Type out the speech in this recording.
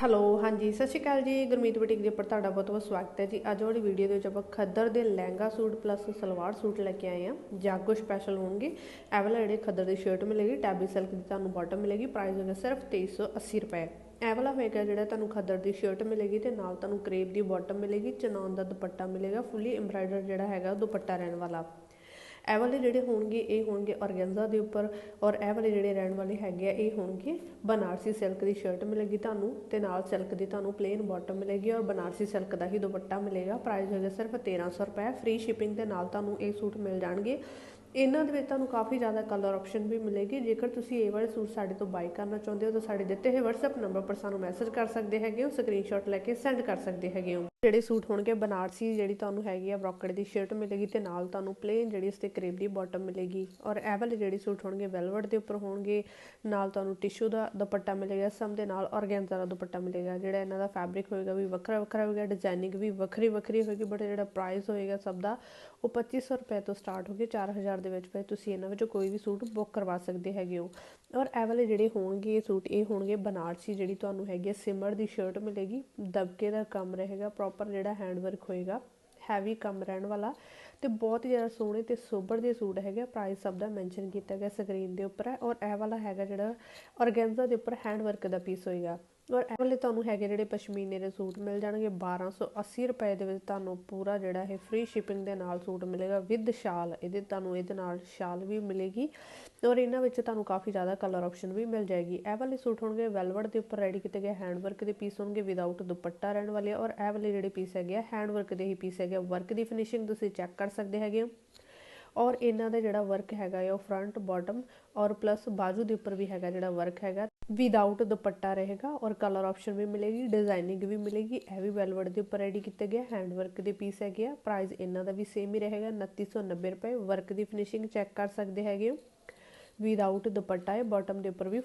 Hello, ਹਾਂਜੀ, ਸਤਿ ਸ਼੍ਰੀ ਅਕਾਲ ਜੀ, ਗੁਰਮੀਤ ਬੁਟੀਕ ਦੇ ਉੱਪਰ ਤੁਹਾਡਾ ਬਹੁਤ ਬਹੁਤ ਸਵਾਗਤ ਹੈ ਜੀ। ਅੱਜ ਵਾਲੀ ਵੀਡੀਓ ਦੇ ਵਿੱਚ ਆਪਾਂ ਖੱਦਰ ਦੇ lehenga suit plus salwar suit ਲੈ ਕੇ ਆਏ ਆ ਜਾਗੋ ਸਪੈਸ਼ਲ ਹੋਣਗੇ। ਇਹ ਵਾਲਾ ਜਿਹੜੇ ਖੱਦਰ ਦੀ ਸ਼ਰਟ ਮਿਲੇਗੀ ਟੈਬੀ ਸਿਲਕ ਦੀ ਤੁਹਾਨੂੰ ਬਾਟਮ ਮਿਲੇਗੀ ਪ੍ਰਾਈਸ ਹੋਗਾ ਸਿਰਫ 2380 ਰੁਪਏ। ਇਹ ਵਾਲਾ ਹੋਏਗਾ ਜਿਹੜਾ ਤੁਹਾਨੂੰ ਖੱਦਰ ਦੀ ਸ਼ਰਟ ਮਿਲੇਗੀ ਤੇ ਨਾਲ ਤੁਹਾਨੂੰ ਕਰੇਪ ਦੀ ਬਾਟਮ ਮਿਲੇਗੀ ਚਨੌਨ ਦਾ ਦੁਪੱਟਾ ਮਿਲੇਗਾ ਫੁੱਲੀ ਐਮਬਰਾਇਡਰ ਜਿਹੜਾ ਹੈਗਾ ਉਹ ਦੁਪੱਟਾ ਰਹਿਣ ਵਾਲਾ। ਇਹ ਵਾਲੇ ਜਿਹੜੇ ਹੋਣਗੇ, ਇਹ ਹੋਣਗੇ ਔਰਗੈਂਜ਼ਾ ਦੇ ਉੱਪਰ ਔਰ ਇਹ ਵਾਲੇ ਜਿਹੜੇ ਰਹਿਣ ਵਾਲੇ ਹੈਗੇ ਆ, ਇਹ ਹੋਣਗੇ ਬਨਾਰਸੀ ਸਿਲਕ ਦੀ ਸ਼ਰਟ ਮਿਲੇਗੀ ਤੁਹਾਨੂੰ ਤੇ ਨਾਲ ਸਿਲਕ ਦੀ ਤੁਹਾਨੂੰ ਪਲੇਨ ਬਾਟਮ ਮਿਲੇਗੀ ਔਰ ਬਨਾਰਸੀ ਸਿਲਕ ਦਾ ਹੀ ਦੁਪੱਟਾ ਮਿਲੇਗਾ। ਪ੍ਰਾਈਸ ਹੋਏਗਾ ਸਿਰਫ 1300 ਰੁਪਏ ਫ੍ਰੀ ਸ਼ਿਪਿੰਗ ਦੇ ਨਾਲ ਤੁਹਾਨੂੰ ਇਹ ਸੂਟ ਮਿਲ ਜਾਣਗੇ। ਇਹਨਾਂ ਦੇ ਵਿੱਚ ਤੁਹਾਨੂੰ ਕਾਫੀ ਜ਼ਿਆਦਾ ਕਲਰ ਆਪਸ਼ਨ ਵੀ ਮਿਲੇਗੀ। ਜੇਕਰ ਤੁਸੀਂ ਇਹ ਵਾਲੇ ਸੂਟ ਸਾਡੇ ਤੋਂ ਬਾਈ ਕਰਨਾ ਚਾਹੁੰਦੇ ਹੋ, ਤਾਂ ਸਾਡੇ ਦਿੱਤੇ ਹੋਏ WhatsApp ਨੰਬਰ ਪਰ ਸਾਨੂੰ ਮੈਸੇਜ ਕਰ ਸਕਦੇ ਹੈਗੇ ਹੋ ਸਕਰੀਨਸ਼ਾਟ ਲੈ ਕੇ ਸੈਂਡ ਕਰ ਸਕਦੇ ਹੈਗੇ ਹੋ। ਜਿਹੜੇ ਸੂਟ ਹੋਣਗੇ ਬਨਾਰਸੀ, ਜਿਹੜੀ ਤੁਹਾਨੂੰ ਹੈਗੀ ਆ ਬ੍ਰੋਕਟ ਦੀ ਸ਼ਰਟ ਮਿਲੇਗੀ ਤੇ ਨਾਲ ਤੁਹਾਨੂੰ ਪਲੇਨ ਜਿਹੜੀ ਇਸ ਤੇ ਕਰੇਬ ਦੀ ਬਾਟਮ ਮਿਲੇਗੀ। ਔਰ ਇਹ ਵਾਲੇ ਜਿਹੜੇ ਸੂਟ ਹੋਣਗੇ ਵੈਲਵਟ ਦੇ ਉੱਪਰ ਹੋਣਗੇ, ਨਾਲ ਤੁਹਾਨੂੰ ਟਿਸ਼ੂ ਦਾ ਦੁਪੱਟਾ ਮਿਲੇਗਾ ਸਮ ਦੇ ਨਾਲ ਔਰਗੈਂਜ਼ਾ ਦਾ ਦੁਪੱਟਾ ਮਿਲੇਗਾ, ਜਿਹੜਾ ਇਹਨਾਂ ਦਾ ਫੈਬਰਿਕ ਹੋਏਗਾ ਵੀ ਵੱਖਰਾ ਵੱਖਰਾ ਹੋਏਗਾ ਡਿਜ਼ਾਈਨਿੰਗ ਵੀ ਵੱਖਰੀ ਵੱਖਰੀ ਹੋਏਗੀ ਬਟ ਜਿਹੜਾ ਪ੍ਰਾਈਸ ਹੋਏਗਾ ਸਭ ਦਾ ਉਹ 2500 ਰੁਪਏ ਤੋਂ ਸਟਾਰਟ ਹੋ ਕੇ 4000 ਦੇ ਵਿੱਚ ਵਿੱਚ ਤੁਸੀਂ ਇਹਨਾਂ ਵਿੱਚੋਂ ਕੋਈ ਵੀ ਸੂਟ ਬੁੱਕ ਕਰਵਾ ਸਕਦੇ ਹੈਗੇ ਹੋ। ਔਰ ਇਹ ਵਾਲੇ ਜਿਹੜੇ ਹੋਣਗੇ, ਇਹ ਸੂਟ ਇਹ ਹੋਣਗੇ ਬਨਾਰਸੀ ਜਿਹੜੀ ਤੁਹਾਨੂੰ ਹੈਗੀ ਸਿਮਰ ਦੀ ਸ਼ਰਟ ਮਿਲੇਗੀ। ਦਬਕੇ ਦਾ ਕੰਮ ਰਹੇਗਾ ਪ੍ਰੋਪਰ ਜਿਹੜਾ ਹੈਂਡ ਵਰਕ ਹੋਏਗਾ ਹੈਵੀ ਕੰਮ ਰਹਿਣ ਵਾਲਾ। ਤੇ ਬਹੁਤ ਹੀ ਜ਼ਿਆਦਾ ਸੋਹਣੇ ਤੇ ਸੋਬਰ ਦੇ ਸੂਟ ਹੈਗੇ ਪ੍ਰਾਈਸ ਸਭ ਦਾ ਮੈਂਸ਼ਨ ਕੀਤਾ ਗਿਆ ਸਕਰੀਨ ਦੇ ਉੱਪਰ ਹੈ। ਔਰ ਇਹ ਵਾਲਾ ਹੈਗਾ ਜਿਹੜਾ ਔਰਗੈਂਜ਼ਾ ਦੇ ਉੱਪਰ ਹੈਂਡ ਵਰਕ ਦਾ ਪੀਸ ਹੋਏਗਾ। ਔਰ ਇਹ ਵਾਲੇ ਤੁਹਾਨੂੰ ਹੈਗੇ ਜਿਹੜੇ ਪਸ਼ਮੀਨੇ ਦੇ ਸੂਟ ਮਿਲ ਜਾਣਗੇ 1280 ਰੁਪਏ ਦੇ ਵਿੱਚ ਤੁਹਾਨੂੰ ਪੂਰਾ ਜਿਹੜਾ ਇਹ ਫ੍ਰੀ ਸ਼ਿਪਿੰਗ ਦੇ ਨਾਲ ਸੂਟ ਮਿਲੇਗਾ ਵਿਦ ਸ਼ਾਲ, ਇਹਦੇ ਤੁਹਾਨੂੰ ਇਹਦੇ ਨਾਲ ਸ਼ਾਲ ਵੀ ਮਿਲੇਗੀ ਔਰ ਇਹਨਾਂ ਵਿੱਚ ਤੁਹਾਨੂੰ ਕਾਫੀ ਜ਼ਿਆਦਾ ਕਲਰ ਆਪਸ਼ਨ ਵੀ ਮਿਲ ਜਾਏਗੀ। ਇਹ ਵਾਲੇ ਸੂਟ ਹੋਣਗੇ ਵੈਲਵਟ ਦੇ ਉੱਪਰ ਰੈਡੀ ਕੀਤੇ ਗਏ ਹੈਂਡ ਵਰਕ ਦੇ ਪੀਸ ਹੋਣਗੇ ਵਿਦਆਊਟ ਦੁਪੱਟਾ ਰਹਿਣ ਵਾਲੇ ਔਰ ਇਹ ਵਾਲੇ ਜਿਹੜੇ ਪੀਸ ਹੈਗੇ ਆ ਹੈਂਡ ਵਰਕ ਦੇ ਹੀ ਪੀਸ ਹੈਗੇ ਵਰਕ ਦੀ ਫਿਨਿਸ਼ਿੰਗ ਤੁਸੀਂ ਚੈੱਕ ਕਰ ਸਕਦੇ ਹੈਗੇ ਹੋ। ਔਰ ਇਹਨਾਂ ਦਾ ਜਿਹੜਾ ਵਰਕ ਹੈਗਾ ਹੈ ਉਹ ਫਰੰਟ ਬਾਟਮ ਔਰ ਪਲੱਸ ਬਾਜੂ ਦੇ ਉੱਪਰ ਵੀ ਹੈਗਾ ਜਿਹੜਾ ਵਰਕ ਹੈਗਾ। ਵਿਦਆਊਟ ਦੁਪੱਟਾ ਰਹੇਗਾ ਔਰ ਕਲਰ ਆਪਸ਼ਨ ਵੀ ਮਿਲੇਗੀ ਡਿਜ਼ਾਈਨਿੰਗ ਵੀ ਮਿਲੇਗੀ, ਇਹ ਵੀ ਵੈਲਵਟ ਦੇ ਉੱਪਰ ਰੈਡੀ ਕੀਤੇ ਗਏ ਹੈਂਡ ਵਰਕ ਦੇ ਪੀਸ ਹੈਗੇ ਆ ਪ੍ਰਾਈਸ ਇਹਨਾਂ ਦਾ ਵੀ ਸੇਮ ਹੀ ਰਹੇਗਾ 2990 ਰੁਪਏ। ਵਰਕ ਦੀ ਫਿਨਿਸ਼ਿੰਗ ਚੈੱਕ ਕਰ ਸਕਦੇ ਹੈਗੇ ਹੋ। ਵਿਦਆਊਟ ਦੁਪੱਟਾ ਹੈ ਬਾਟਮ ਦੇ ਉੱਪਰ ਵੀ